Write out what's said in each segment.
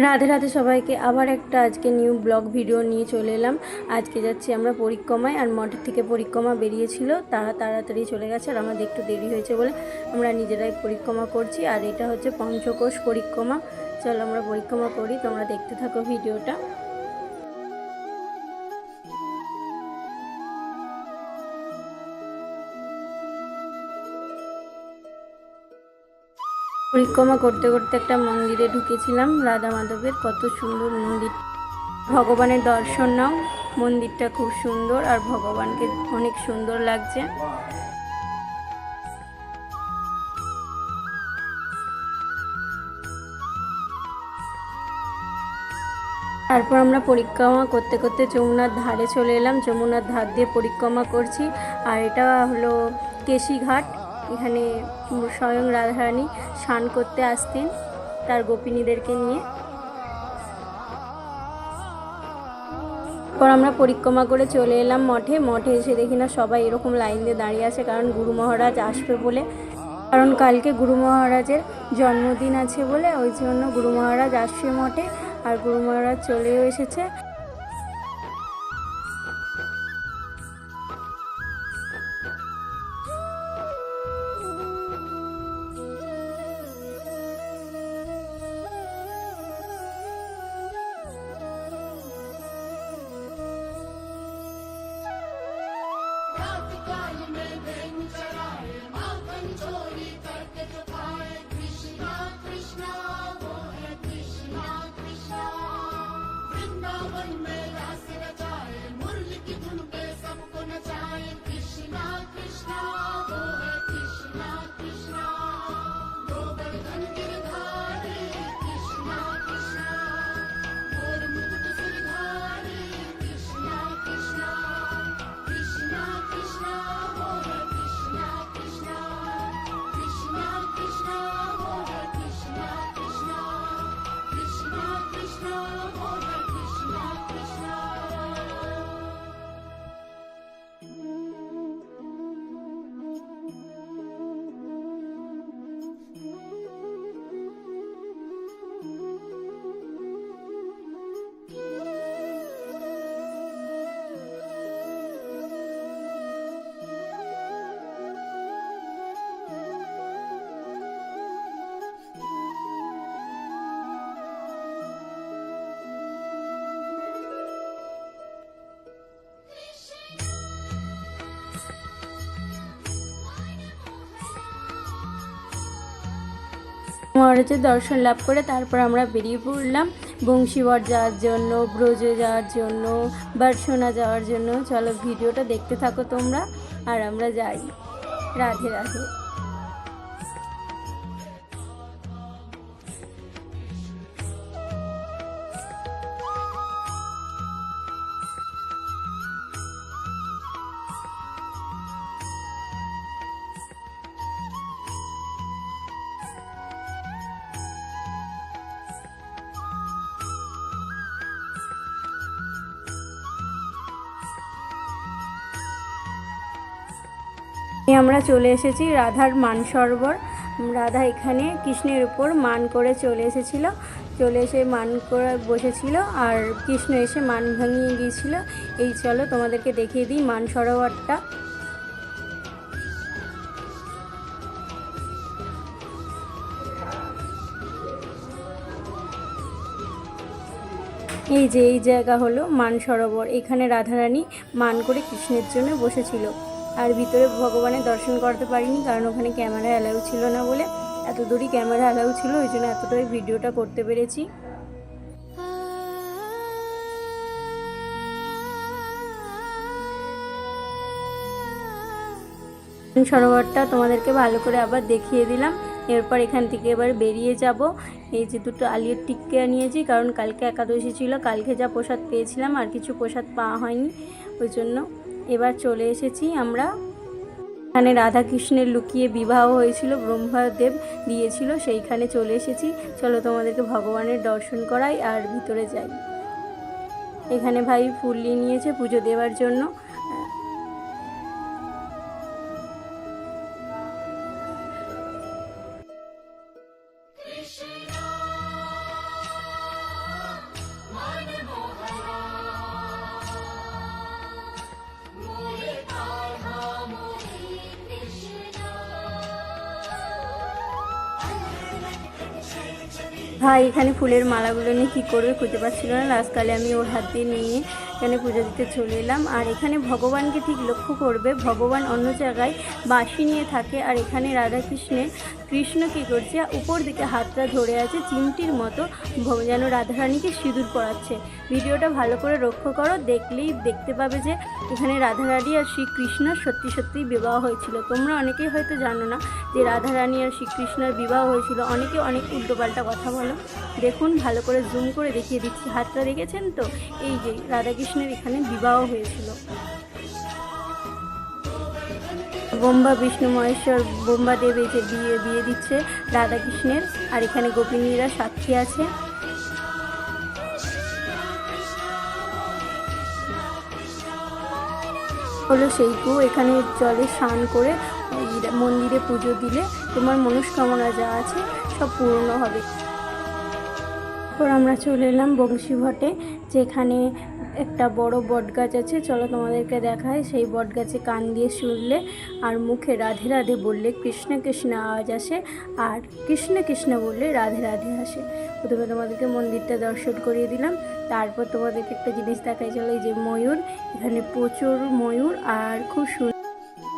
রাধে রাধে সবাইকে। আবার একটা আজকে নিউ ব্লগ ভিডিও নিয়ে চলে এলাম। আজকে যাচ্ছি আমরা পরিক্রমায় আর মঠের থেকে পরিক্রমা বেরিয়েছিল। তারা তাড়াতাড়ি চলে গেছে আর আমাদের একটু দেরি হয়েছে বলে আমরা নিজেরাই পরিক্রমা করছি। আর এটা হচ্ছে পঞ্চকোষ পরিক্রমা। চলো আমরা পরিক্রমা করি। তোমরা দেখতে থাকো ভিডিওটা পরিক্রমা করতে করতে একটা মন্দিরে ঢুকেছিলাম, রাধা মাধবের কত সুন্দর মন্দির। ভগবানের দর্শন নাও, মন্দিরটা খুব সুন্দর আর ভগবানকে অনেক সুন্দর লাগছে। তারপর আমরা পরিক্রমা করতে করতে যমুনার ধারে চলে এলাম। যমুনার ধার দিয়ে পরিক্রমা করছি। আর এটা হলো কেশিঘাট। এখানে স্বয়ং রাধারানী স্নান করতে আসতেন তার গোপিনীদেরকে নিয়ে। পর আমরা পরিক্রমা করে চলে এলাম মঠে। মঠে এসে দেখি না সবাই এরকম লাইন দিয়ে দাঁড়িয়ে আছে, কারণ গুরু মহারাজ আসবে বলে। কারণ কালকে গুরু মহারাজের জন্মদিন আছে বলে, ওই জন্য গুরু মহারাজ আসছে মঠে, আর গুরু মহারাজ চলেও এসেছে। মহারাজের দর্শন লাভ করে তারপর আমরা বেরিয়ে পড়লাম বংশীবর যাওয়ার জন্য, ব্রজে যাওয়ার জন্য, বারসোনা যাওয়ার জন্য। চলো ভিডিওটা দেখতে থাকো তোমরা। আর আমরা যাই। রাধে রাধে। আমরা চলে এসেছি রাধার মান সরোবর। রাধা এখানে কৃষ্ণের উপর মান করে চলে এসেছিল। চলে এসে মান করে বসেছিল আর কৃষ্ণ এসে মান ভাঙিয়ে গিয়েছিল এই চলো তোমাদেরকে দেখিয়ে দিই মান সরোবরটা। এই যে, এই জায়গা হলো মান সরোবর। এখানে রাধারানী মান করে কৃষ্ণের জন্য বসেছিল। আর ভিতরে ভগবানের দর্শন করতে পারিনি, কারণ ওখানে ক্যামেরা অ্যালাউ ছিল না বলে এত দূরই ক্যামেরা অ্যালাউ ছিল, ওই জন্য এতটাই ভিডিওটা করতে পেরেছি। সরোবরটা তোমাদেরকে ভালো করে আবার দেখিয়ে দিলাম, এরপর এখান থেকে এবার বেরিয়ে যাব। এই যে দুটো আলিয়ার টিক্কা নিয়েছি, কারণ কালকে একাদশী ছিল, কালকে যা প্রসাদ পেয়েছিলাম, আর কিছু প্রসাদ পাওয়া হয়নি, ওই জন্য এবার চলে এসেছি আমরা। এখানে রাধাকৃষ্ণের লুকিয়ে বিবাহ হয়েছিল, ব্রহ্মাদেব দিয়েছিল, সেইখানে চলে এসেছি। চলো তোমাদেরকে ভগবানের দর্শন করাই আর ভিতরে যাই। এখানে ভাই ফুল নিয়ে নিয়েছে পুজো দেওয়ার জন্য। ভাই, এখানে ফুলের মালাগুলো নিয়ে কী করবে খুঁজে পাচ্ছিল না। লাস্টকালে আমি ওর হাত দিয়ে নিয়ে এখানে পুজো দিতে চলে এলাম। আর এখানে ভগবানকে ঠিক লক্ষ্য করবে। ভগবান অন্য জায়গায় বাঁশি নিয়ে থাকে। আর এখানে রাধাকৃষ্ণের কৃষ্ণ কী করছে? উপর দিকে হাতটা ধরে আছে চিমটির মতো যেন রাধারানীকে সিঁদুর পরাচ্ছে। ভিডিওটা ভালো করে লক্ষ্য করো। দেখলেই দেখতে পাবে যে এখানে রাধারানী আর শ্রীকৃষ্ণ সত্যি সত্যিই বিবাহ হয়েছিল। তোমরা অনেকেই হয়তো জানো না যে রাধারানী আর শ্রীকৃষ্ণের বিবাহ হয়েছিল। অনেকে অনেক উল্টোপাল্টা কথা বলো। দেখুন, ভালো করে জুম করে দেখিয়ে দিচ্ছি। হাতটা দেখেছেন তো? এই যে রাধাকৃষ্ণের এখানে বিবাহ হয়েছিল। বোম্বা বিষ্ণু মহেশ্বর, বোম্বা দেব যে বিয়ে বিয়ে দিচ্ছে রাধাকৃষ্ণের আর এখানে গোপিনীরা সাক্ষী আছে। হলো সেই কু এখানে জলে স্নান করে মন্দিরে পুজো দিলে তোমার মনস্কামনা যা আছে সব পূর্ণ হবে। তারপর আমরা চলে এলাম বংশীভটে, যেখানে একটা বড় বট গাছ আছে, চলো তোমাদেরকে দেখায় সেই বট গাছে কান দিয়ে শুনলে আর মুখে রাধে রাধে বললে কৃষ্ণ কৃষ্ণ আওয়াজ আসে আর কৃষ্ণ কৃষ্ণ বললে রাধে রাধে আসে। প্রথমে তোমাদেরকে মন্দিরটা দর্শন করিয়ে দিলাম, তারপর তোমাদেরকে একটা জিনিস দেখাই। চলো এই যে ময়ূর, এখানে প্রচুর ময়ূর আর খুব সুন্দর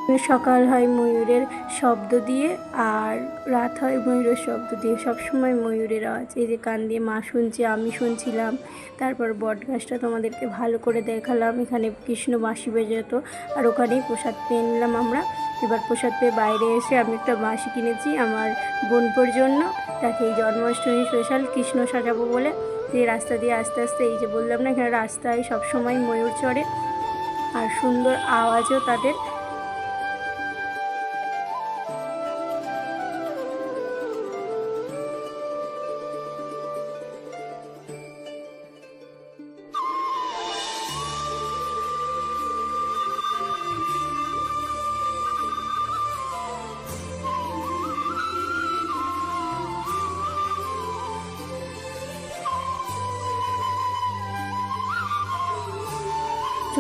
সকাল হয় ময়ূরের শব্দ দিয়ে আর রাত হয় ময়ূরের শব্দ দিয়ে। সবসময় ময়ূরের আওয়াজ। এই যে কান দিয়ে মা শুনছে, আমি শুনছিলাম। তারপর বট গাছটা তোমাদেরকে ভালো করে দেখালাম। এখানে কৃষ্ণ বাঁশি বেজেত আর ওখানেই প্রসাদ পেয়ে নিলাম আমরা। এবার প্রসাদ পেয়ে বাইরে এসে আমি একটা বাঁশি কিনেছি আমার বোনপোর জন্য। তাকে এই জন্মাষ্টমী স্পেশাল কৃষ্ণ সাজাবো বলে। এই রাস্তা দিয়ে আস্তে আস্তে এই যে বললাম না, এখানে রাস্তায় সবসময় ময়ূর চড়ে। আর সুন্দর আওয়াজও তাদের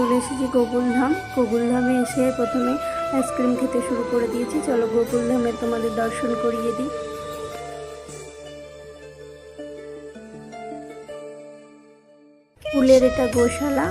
চলে এসেছি গোকুলধাম গোকুলধামে এসে প্রথমে আইসক্রিম খেতে শুরু করে দিয়েছি। চলো গোকুলধামে তোমাদের দর্শন করিয়ে দিই। ফুলের এটা গোশালা।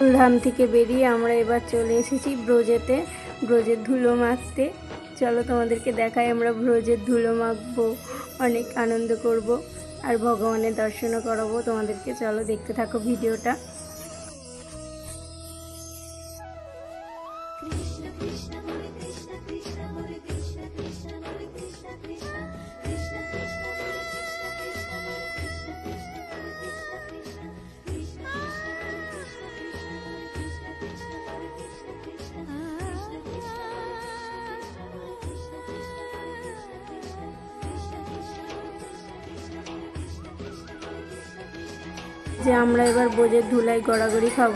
ধাম থেকে বেরিয়ে আমরা এবার চলে এসেছি ব্রোজেতে, ব্রোজের ধুলো মাখতে। চলো তোমাদেরকে দেখাই আমরা ব্রোজের ধুলো মাখবো, অনেক আনন্দ করব, আর ভগবানের দর্শনও করাবো। তোমাদেরকে চলো দেখতে থাকো ভিডিওটা। যে আমরা এবার বোঝের ধুলাই গড়াগড়ি খাব।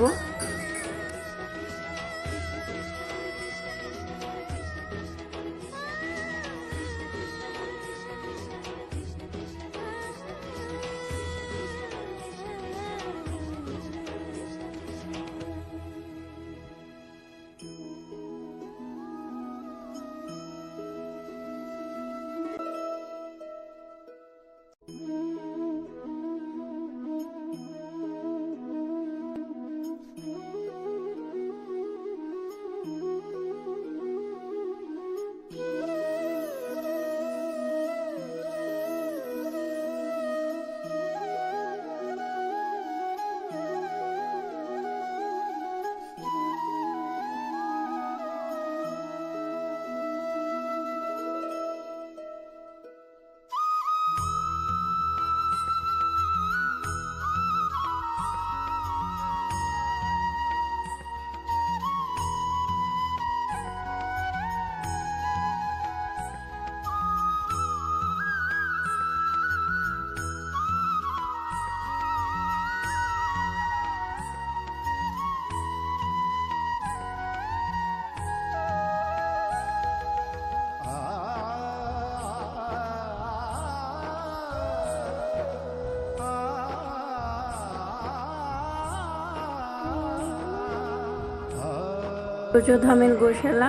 ব্রজধামের গোশালা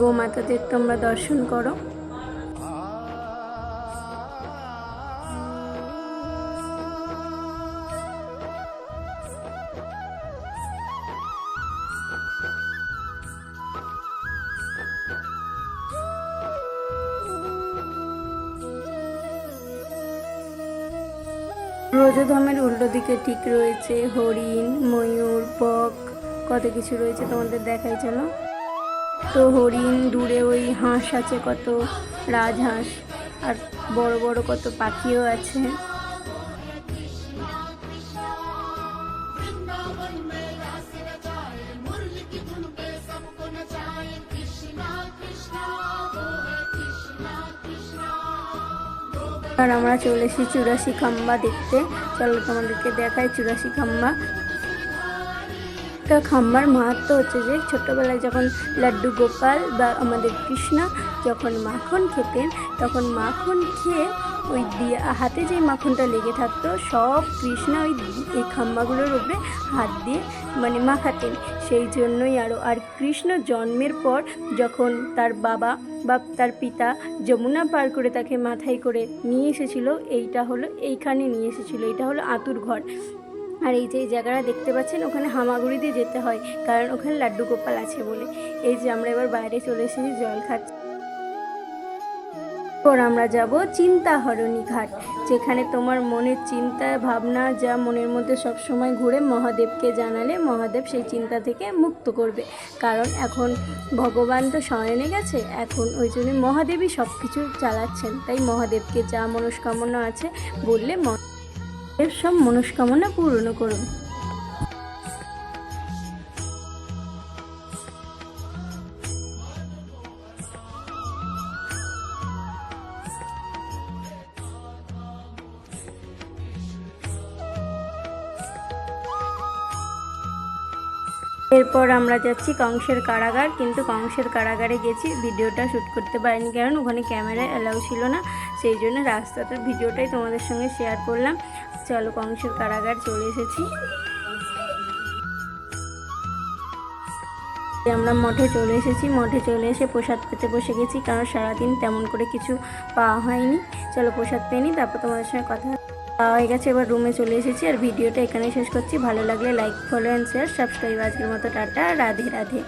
গোমাতাদের তোমরা দর্শন করো। ব্রজধামের উল্টো দিকে ঠিক রয়েছে হরিণ ময়ূর বক কত কিছু রয়েছে তোমাদের দেখাই, চলো। তো হরিণ, দূরে ওই হাঁস আছে, কত রাজহাঁস, আর বড় বড় কত পাখিও আছে। আর আমরা চলে এসেছি চুরাশি খাম্বা দেখতে। চলো তোমাদেরকে দেখাই চুরাশি খাম্বা। একটা খাম্বার মাহাত্ম হচ্ছে যে ছোট্টবেলায় যখন লাড্ডু গোপাল বা আমাদের কৃষ্ণা যখন মাখন খেতেন, তখন মাখন খেয়ে ওই দিয়ে, হাতে যে মাখনটা লেগে থাকতো, সব কৃষ্ণা ওই এই খাম্বাগুলোর উপরে হাত দিয়ে মানে মাখাতেন। সেই জন্যই আরও আর কৃষ্ণ জন্মের পর যখন তার বাবা বা তার পিতা যমুনা পার করে তাকে মাথায় করে নিয়ে এসেছিল, এইটা হলো, এইখানে নিয়ে এসেছিল এটা হলো আতুর ঘর। আর এই যে জায়গাটা দেখতে পাচ্ছেন, ওখানে হামাগুড়ি দিয়ে যেতে হয়, কারণ ওখানে লাড্ডু গোপাল আছে বলে। এই যে আমরা এবার বাইরে চলে এসেছি, জল খাচ্ছি। পর আমরা যাব চিন্তাহরণী ঘাট, যেখানে তোমার মনের চিন্তা, ভাবনা, যা মনের মধ্যে সব সময় ঘুরে মহাদেবকে জানালে মহাদেব সেই চিন্তা থেকে মুক্ত করবে। কারণ এখন ভগবান তো শয়নে গেছে, এখন ওই জন্য মহাদেবই সব কিছু চালাচ্ছেন। তাই মহাদেবকে যা মনস্কামনা আছে বললে মহাদেব সব মনস্কামনা পূর্ণ করবে এরপর আমরা যাচ্ছি কংসের কারাগার, কিন্তু কংসের কারাগারে গেছি, ভিডিওটা শ্যুট করতে পারিনি কারণ ওখানে ক্যামেরা অ্যালাউ ছিল না, সেই জন্য রাস্তাটার ভিডিওটাই তোমাদের সঙ্গে শেয়ার করলাম। চলো কংসের কারাগার চলে এসেছি। আমরা মঠে চলে এসেছি। মঠে চলে এসে প্রসাদ পেতে বসে গেছি, কারণ সারাদিন তেমন করে কিছু পাওয়া হয়নি। চলো প্রসাদ পেয়ে নিই, তারপর তোমাদের সঙ্গে কথা পাওয়া হয়ে গেছে, এবার রুমে চলে এসেছি। আর ভিডিওটা এখানেই শেষ করছি। ভালো লাগলে like follow and share subscribe আজকের মতো। টাটা, রাধে রাধে।